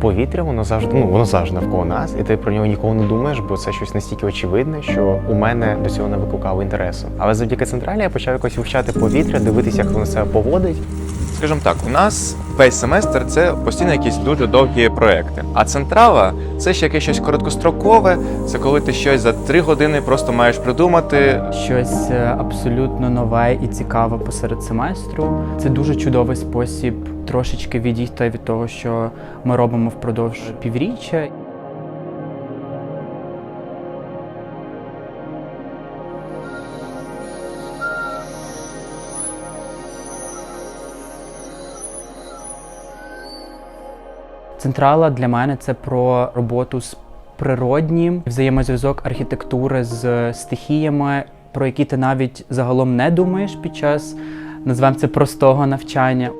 повітря, воно завжди ну воно завжди навколо нас, і ти про нього ніколи не думаєш, бо це щось настільки очевидне, що у мене до цього не викликало інтересу. Але завдяки централі я почав якось вивчати повітря, дивитися, як воно себе поводить. Скажімо так, у нас весь семестр це постійно якісь дуже довгі проекти. А централа це ще якесь щось короткострокове. Це коли ти щось за три години просто маєш придумати. щось е, абсолютно нове і цікаве посеред семестру. Це дуже чудовий спосіб трошечки відійти від того, що ми робимо впродовж півріччя. Централа для мене це про роботу з природнім, взаємозв'язок архітектури з стихіями, про які ти навіть загалом не думаєш під час назвемо це простого навчання.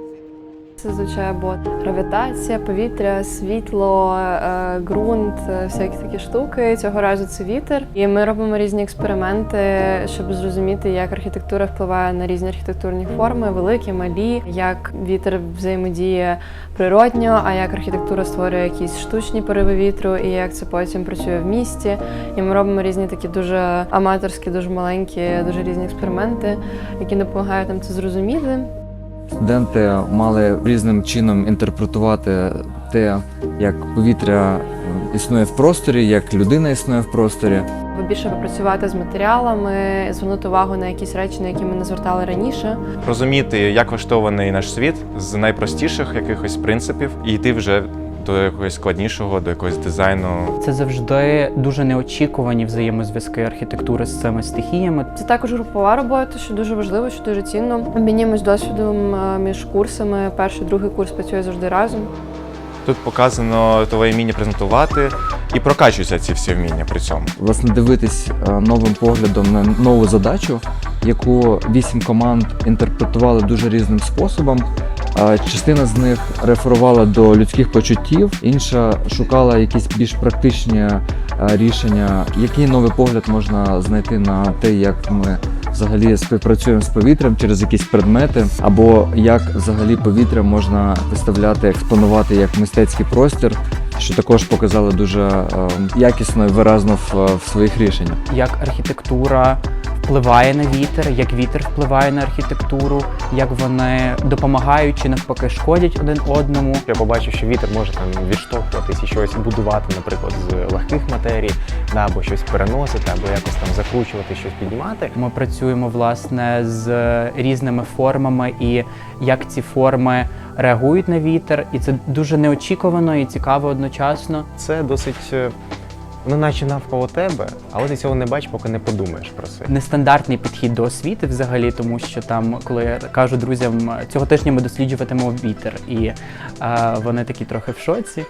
Це звичайно бот. Гравітація, повітря, світло, е, ґрунт, е, всякі такі штуки. Цього разу це вітер. І ми робимо різні експерименти, щоб зрозуміти, як архітектура впливає на різні архітектурні форми, великі, малі, як вітер взаємодіє природньо, а як архітектура створює якісь штучні пориви вітру, і як це потім працює в місті. І ми робимо різні такі дуже аматорські, дуже маленькі, дуже різні експерименти, які допомагають нам це зрозуміти. Студенти мали різним чином інтерпретувати те, як повітря існує в просторі, як людина існує в просторі. Ви більше попрацювати з матеріалами, звернути увагу на якісь речі, на які ми не звертали раніше. розуміти, як влаштований наш світ з найпростіших якихось принципів, і йти вже до якогось складнішого, до якогось дизайну. Це завжди дуже неочікувані взаємозв'язки архітектури з цими стихіями. Це також групова робота, що дуже важливо, що дуже цінно. Обмінюємось досвідом е, між курсами. Перший, другий курс працює завжди разом. Тут показано твоє вміння презентувати і прокачуються ці всі вміння при цьому. Власне, дивитись е, новим поглядом на нову задачу, яку вісім команд інтерпретували дуже різним способом. Частина з них реферувала до людських почуттів, інша шукала якісь більш практичні е, рішення. Який новий погляд можна знайти на те, як ми взагалі співпрацюємо з повітрям через якісь предмети, або як взагалі повітря можна виставляти, експонувати як мистецький простір, що також показали дуже е, якісно і виразно в, в своїх рішеннях. Як архітектура впливає на вітер, як вітер впливає на архітектуру, як вони допомагають чи навпаки шкодять один одному. Я побачив, що вітер може там відштовхуватись і щось будувати, наприклад, з легких матерій, да, або щось переносити, або якось там закручувати, щось піднімати. Ми працюємо власне з різними формами і як ці форми реагують на вітер, і це дуже неочікувано і цікаво одночасно. Це досить, е, ну наче навколо тебе, але ти цього не бачиш, поки не подумаєш про це. Нестандартний підхід до освіти взагалі, тому що там, коли я кажу друзям, цього тижня ми досліджуватимемо вітер, і е, вони такі трохи в шоці.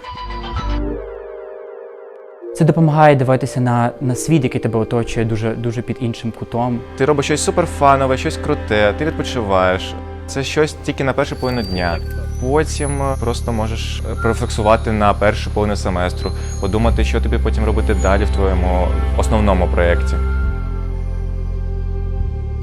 Це допомагає дивитися на, на світ, який тебе оточує дуже, дуже під іншим кутом. Ти робиш щось суперфанове, щось круте, ти відпочиваєш. Це щось тільки на першу половину дня. Потім е, просто можеш е, на першу половину семестру, подумати, що тобі потім робити далі в твоєму основному проєкті.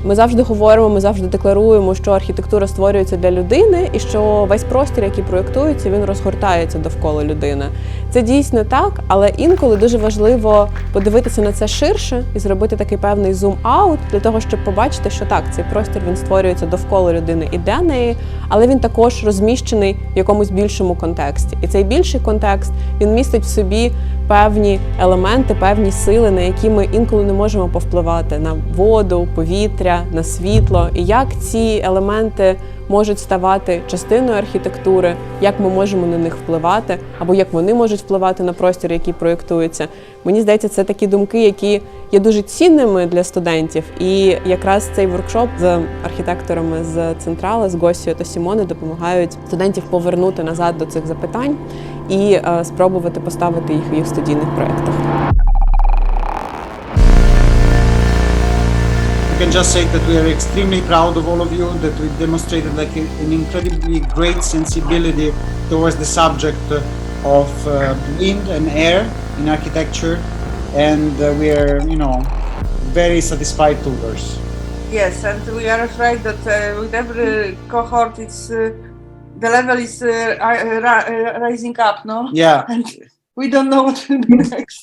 Ми завжди говоримо, ми завжди декларуємо, що архітектура створюється для людини, і що весь простір, який проєктується, він розгортається довкола людини. Це дійсно так, але інколи дуже важливо подивитися на це ширше і зробити такий певний зум-аут для того, щоб побачити, що так, цей простір він створюється довкола людини і для неї, але він також розміщений в якомусь більшому контексті. І цей більший контекст він містить в собі певні елементи, певні сили, на які ми інколи не можемо повпливати на воду, повітря, на світло, і як ці елементи можуть ставати частиною архітектури, як ми можемо на них впливати, або як вони можуть впливати на простір, який проєктується. Мені здається, це такі думки, які є дуже цінними для студентів. І якраз цей воркшоп з архітекторами з Централа, з Госією та Сімони допомагають студентів повернути назад до цих запитань і е, спробувати поставити їх в їх студійних проєктах. Can just say that we are extremely proud of all of you, that we demonstrated like a- an incredibly great sensibility towards the subject uh, of uh, wind and air in architecture, and uh, we are, you know, very satisfied tours. Yes, and we are afraid that uh, with every cohort it's uh, the level is uh, ri- rising up, no? Yeah. And we don't know what will be next.